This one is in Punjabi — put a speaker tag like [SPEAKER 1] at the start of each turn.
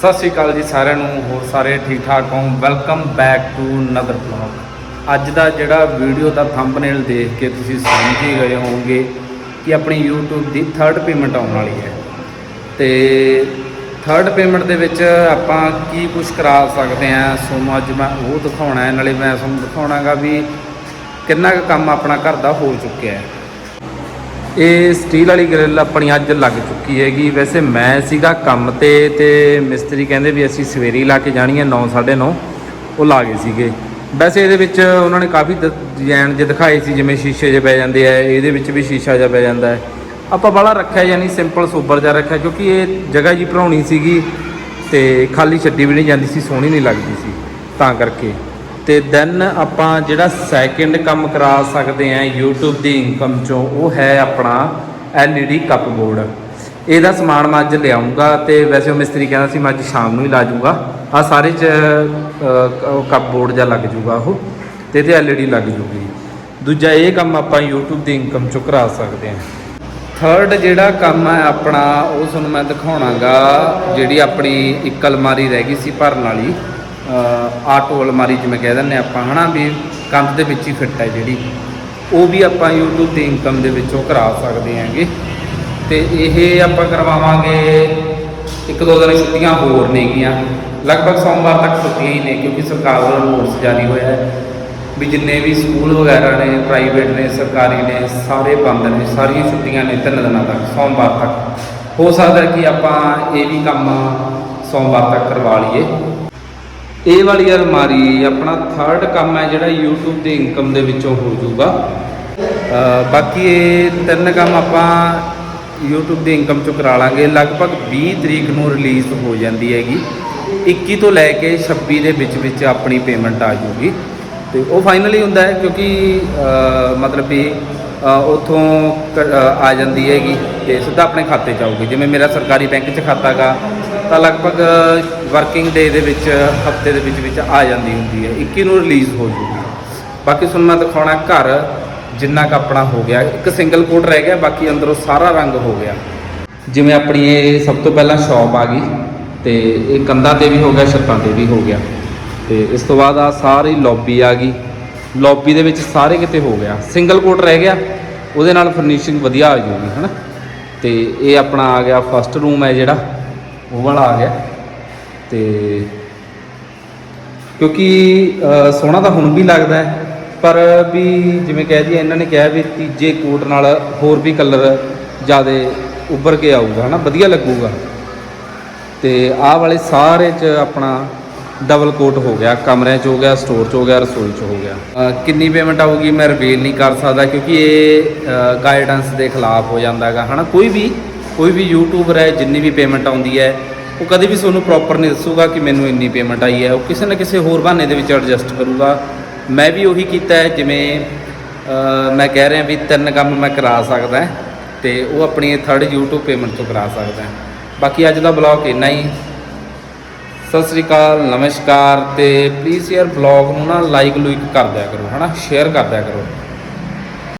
[SPEAKER 1] ਸਤਿ ਸ਼੍ਰੀ ਅਕਾਲ ਜੀ ਸਾਰਿਆਂ ਨੂੰ, ਹੋਰ ਸਾਰੇ ਠੀਕ ਠਾਕ ਹੋ? Welcome back to another blog ਅੱਜ ਦਾ ਜਿਹੜਾ ਵੀਡੀਓ ਦਾ ਥੰਬਨੇਲ ਦੇਖ ਕੇ ਤੁਸੀਂ ਸਮਝ ਹੀ ਗਏ ਹੋਵੋਗੇ ਕਿ ਆਪਣੀ YouTube ਦੀ ਥਰਡ ਪੇਮੈਂਟ ਆਉਣ ਵਾਲੀ ਹੈ। ਤੇ ਥਰਡ ਪੇਮੈਂਟ ਦੇ ਵਿੱਚ ਆਪਾਂ ਕੀ ਕੁਝ ਕਰਾ ਸਕਦੇ ਹਾਂ ਤੁਹਾਨੂੰ ਅੱਜ ਮੈਂ ਉਹ ਦਿਖਾਉਣਾ ਹੈ, ਨਾਲੇ ਮੈਂ ਤੁਹਾਨੂੰ ਦਿਖਾਉਣਾਗਾ ਵੀ ਕਿੰਨਾ ਕੁ ਕੰਮ ਆਪਣਾ ਘਰ ਦਾ ਹੋ ਚੁੱਕਿਆ ਹੈ। ਇਹ ਸਟੀਲ ਵਾਲੀ ਗ੍ਰਿਲ ਆਪਣੀ ਅੱਜ ਲੱਗ ਚੁੱਕੀ ਹੈਗੀ। ਵੈਸੇ ਮੈਂ ਸੀਗਾ ਕੰਮ ਤੇ ਤੇ ਮਿਸਤਰੀ ਕਹਿੰਦੇ ਵੀ ਅਸੀਂ ਸਵੇਰੇ ਲਾ ਕੇ ਜਾਣੀ ਹੈ 9:30 ਉਹ ਲਾ ਗਏ ਸੀਗੇ। ਵੈਸੇ ਇਹਦੇ ਵਿੱਚ ਉਹਨਾਂ ਨੇ ਕਾਫੀ ਦ- ਡਿਜ਼ਾਈਨ ਜੇ ਦਿਖਾਏ ਸੀ, ਜਿਵੇਂ ਸ਼ੀਸ਼ੇ ਜੇ ਪੈ ਜਾਂਦੇ ਆ, ਇਹਦੇ ਵਿੱਚ ਵੀ ਸ਼ੀਸ਼ਾ ਜਿਹਾ ਪੈ ਜਾਂਦਾ ਹੈ। ਆਪਾਂ ਬਾਹਲਾ ਰੱਖਿਆ ਯਾਨੀ ਸਿੰਪਲ ਸੋਬਰ ਜਿਹਾ ਰੱਖਿਆ, ਕਿਉਂਕਿ ਇਹ ਜਗ੍ਹਾ ਜੀ ਭਰਾਉਣੀ ਸੀਗੀ ਤੇ ਖਾਲੀ ਛੱਡੀ ਵੀ ਨਹੀਂ ਜਾਂਦੀ ਸੀ, ਸੋਹਣੀ ਨਹੀਂ ਲੱਗਦੀ ਸੀ, ਤਾਂ ਕਰਕੇ। ਤੇ ਦੈਨ ਆਪਾਂ ਜਿਹੜਾ ਸੈਕਿੰਡ ਕੰਮ ਕਰਾ ਸਕਦੇ ਆ YouTube ਦੀ ਇਨਕਮ ਚੋਂ, ਉਹ ਹੈ ਆਪਣਾ LED ਕੱਪ ਬੋਰਡ ਇਹਦਾ ਸਮਾਨ ਮੈਂ ਅੱਜ ਲਿਆਉਂਗਾ ਤੇ ਵੈਸੇ ਉਹ ਮਿਸਤਰੀ ਕਹਿੰਦਾ ਸੀ ਮੈਂ ਅੱਜ ਸ਼ਾਮ ਨੂੰ ਹੀ ਲਾ ਜਾਊਗਾ। ਆ ਸਾਰੇ ਚ ਕੱਪ ਬੋਰਡ ਜਾਂ ਲੱਗ ਜੂਗਾ ਉਹ ਤੇ ਤੇ LED ਲੱਗ ਜੂਗੀ ਦੂਜਾ ਇਹ ਕੰਮ ਆਪਾਂ YouTube ਦੀ ਇਨਕਮ ਚੋਂ ਕਰਾ ਸਕਦੇ ਹਾਂ। ਥਰਡ ਜਿਹੜਾ ਕੰਮ ਹੈ ਆਪਣਾ, ਉਹ ਤੁਹਾਨੂੰ ਮੈਂ ਦਿਖਾਉਣਾਗਾ, ਜਿਹੜੀ ਆਪਣੀ ਇੱਕ ਅਲਮਾਰੀ ਰਹਿ ਗਈ ਸੀ ਭਰਨ ਵਾਲੀ। ਆਟੋ ਅਲਮਾਰੀ ਜਿਵੇਂ ਕਹਿ ਦਿੰਦੇ ਆਪਾਂ, ਹਨਾ ਵੀ ਕੰਧ ਦੇ ਵਿੱਚ ਹੀ ਫਿੱਟ ਹੈ ਜਿਹੜੀ। ਉਹ ਵੀ ਆਪਾਂ YouTube ਦੀ ਇਨਕਮ ਦੇ ਵਿੱਚੋਂ ਕਰਾ ਸਕਦੇ ਹਾਂਗੇ। ਤੇ ਇਹ ਆਪਾਂ ਕਰਵਾਵਾਂਗੇ, ਇੱਕ ਦੋ ਦਿਨ ਛੁੱਟੀਆਂ ਹੋਰ ਨੇਗੀਆਂ। ਲਗਭਗ ਸੋਮਵਾਰ ਤੱਕ ਛੁੱਟੀਆਂ ਹੀ ਨੇ, ਕਿਉਂਕਿ ਸਰਕਾਰ ਵੱਲੋਂ ਨੋਟਿਸ ਜਾਰੀ ਹੋਇਆ ਹੈ ਵੀ ਜਿੰਨੇ ਵੀ ਸਕੂਲ ਵਗੈਰਾ ਨੇ ਪ੍ਰਾਈਵੇਟ ਨੇ, ਸਰਕਾਰੀ ਨੇ, ਸਾਰੇ ਬੰਦ ਨੇ, ਸਾਰੀਆਂ ਛੁੱਟੀਆਂ ਨੇ ਤਿੰਨ ਦਿਨਾਂ ਤੱਕ, ਸੋਮਵਾਰ ਤੱਕ। ਹੋ ਸਕਦਾ ਕਿ ਆਪਾਂ ਇਹ ਵੀ ਕੰਮ ਸੋਮਵਾਰ ਤੱਕ ਕਰਵਾ ਲਈਏ। ਇਹ ਵਾਲੀ ਅਲਮਾਰੀ ਆਪਣਾ ਥਰਡ ਕੰਮ ਹੈ ਜਿਹੜਾ YouTube ਦੀ ਇਨਕਮ ਦੇ ਵਿੱਚੋਂ ਹੋ ਜਾਊਗਾ। ਬਾਕੀ ਇਹ ਤਿੰਨ ਕੰਮ ਆਪਾਂ YouTube ਦੀ ਇਨਕਮ ਚੋਂ ਕਰਾ ਲਾਂਗੇ। ਲਗਭਗ 20 ਤਰੀਕ ਨੂੰ ਰਿਲੀਜ਼ ਹੋ ਜਾਂਦੀ ਹੈਗੀ। 21 ਤੋਂ ਲੈ ਕੇ 26 ਦੇ ਵਿੱਚ ਵਿੱਚ ਆਪਣੀ ਪੇਮੈਂਟ ਆ ਜੂਗੀ ਤੇ ਉਹ ਫਾਈਨਲੀ ਹੁੰਦਾ ਹੈ ਕਿਉਂਕਿ ਅ, ਮਤਲਬ ਵੀ ਉਥੋਂ ਆ ਜਾਂਦੀ ਹੈਗੀ ਤੇ ਸਿੱਧਾ ਆਪਣੇ ਖਾਤੇ 'ਚ ਆਊਗੀ। ਜਿਵੇਂ ਮੇਰਾ ਸਰਕਾਰੀ ਬੈਂਕ 'ਚ ਖਾਤਾ ਗਾ ਤਾਂ ਲਗਭਗ ਵਰਕਿੰਗ ਡੇ ਦੇ ਵਿੱਚ, ਹਫ਼ਤੇ ਦੇ ਵਿੱਚ ਵਿੱਚ ਆ ਜਾਂਦੀ ਹੁੰਦੀ ਹੈ। 21 ਨੂੰ ਰਿਲੀਜ਼ ਹੋ ਜੂਗੀ। ਬਾਕੀ ਤੁਹਾਨੂੰ ਮੈਂ ਦਿਖਾਉਣਾ ਘਰ, ਜਿੰਨਾ ਕੁ ਆਪਣਾ ਹੋ ਗਿਆ। ਇੱਕ ਸਿੰਗਲ ਕੋਟ ਰਹਿ ਗਿਆ, ਬਾਕੀ ਅੰਦਰੋਂ ਸਾਰਾ ਰੰਗ ਹੋ ਗਿਆ। ਜਿਵੇਂ ਆਪਣੀ ਇਹ ਸਭ ਤੋਂ ਪਹਿਲਾਂ ਸ਼ਾਪ ਆ ਗਈ, ਤੇ ਇਹ ਕੰਧਾਂ ਤੇ ਵੀ ਹੋ ਗਿਆ, ਛੱਤਾਂ ਤੇ ਵੀ ਹੋ ਗਿਆ। ਤੇ ਇਸ ਤੋਂ ਬਾਅਦ ਆ ਸਾਰੀ ਲੌਬੀ ਆ ਗਈ। ਲੌਬੀ ਦੇ ਵਿੱਚ ਸਾਰੇ ਕਿਤੇ ਹੋ ਗਿਆ। ਸਿੰਗਲ ਕੋਟ ਰਹਿ ਗਿਆ, ਉਹਦੇ ਨਾਲ ਫਰਨੀਸ਼ਿੰਗ ਵਧੀਆ ਆ ਜਾਊਗੀ ਹਨਾ? ਤੇ ਇਹ ਆਪਣਾ ਆ ਗਿਆ ਫਸਟ ਰੂਮ ਹੈ ਜਿਹੜਾ, ਉਹ ਵਾਲਾ ਆ ਗਿਆ। ਤੇ ਕਿਉਂਕਿ ਸੋਹਣਾ ਤਾਂ ਹੁਣ ਵੀ ਲੱਗਦਾ ਹੈ, ਪਰ ਵੀ ਜਿਵੇਂ ਕਹਿ ਦਈਏ, ਇਹਨਾਂ ਨੇ ਕਿਹਾ ਵੀ ਤੀਜੇ ਕੋਟ ਨਾਲ ਹੋਰ ਵੀ ਕਲਰ ਜ਼ਿਆਦਾ ਉੱਭਰ ਕੇ ਆਊਗਾ, ਹਨਾ, ਵਧੀਆ ਲੱਗੂਗਾ। ਤੇ ਆਹ ਵਾਲੇ ਸਾਰੇ ਚ ਆਪਣਾ ਡਬਲ ਕੋਟ ਹੋ ਗਿਆ, ਕਮਰਿਆਂ ਚ ਹੋ ਗਿਆ ਸਟੋਰ ਚ ਹੋ ਗਿਆ, ਰਸੋਈ ਚ ਹੋ ਗਿਆ। ਕਿੰਨੀ ਪੇਮੈਂਟ ਆਊਗੀ ਮੈਂ ਰਿਵੀਲ ਨਹੀਂ ਕਰ ਸਕਦਾ, ਕਿਉਂਕਿ ਇਹ ਗਾਈਡੈਂਸ ਦੇ ਖਿਲਾਫ ਹੋ ਜਾਂਦਾ ਹੈਗਾ ਹਨਾ, ਕੋਈ ਵੀ ਕੋਈ ਵੀ ਯੂਟਿਊਬਰ ਹੈ, ਜਿੰਨੀ ਵੀ ਪੇਮੈਂਟ ਆਉਂਦੀ ਹੈ ਉਹ ਕਦੇ ਵੀ ਤੁਹਾਨੂੰ ਪ੍ਰੋਪਰ ਨਹੀਂ ਦੱਸੂਗਾ ਕਿ ਮੈਨੂੰ ਇੰਨੀ ਪੇਮੈਂਟ ਆਈ ਹੈ। ਉਹ ਕਿਸੇ ਨਾ ਕਿਸੇ ਹੋਰ ਬਹਾਨੇ ਦੇ ਵਿੱਚ ਐਡਜਸਟ ਕਰੂਗਾ। ਮੈਂ ਵੀ ਉਹੀ ਕੀਤਾ ਹੈ, ਜਿਵੇਂ ਮੈਂ ਕਹਿ ਰਿਹਾ ਵੀ ਤਿੰਨ ਕੰਮ ਮੈਂ ਕਰਾ ਸਕਦਾ ਹੈ ਤੇ ਉਹ ਆਪਣੀ ਥਰਡ YouTube ਪੇਮੈਂਟ ਤੋਂ ਕਰਾ ਸਕਦਾ ਬਾਕੀ ਅੱਜ ਦਾ ਬਲੌਗ ਇੰਨਾ ਹੀ। ਸਤਿ ਸ੍ਰੀ ਅਕਾਲ, ਨਮਸਕਾਰ ਤੇ ਪਲੀਜ਼ ਯਾਰ ਬਲੌਗ ਨੂੰ ਨਾ ਲਾਈਕ ਲੂਇਕ ਕਰ ਦਿਆ ਕਰੋ, ਹਨਾ? ਸ਼ੇਅਰ ਕਰ ਦਿਆ ਕਰੋ।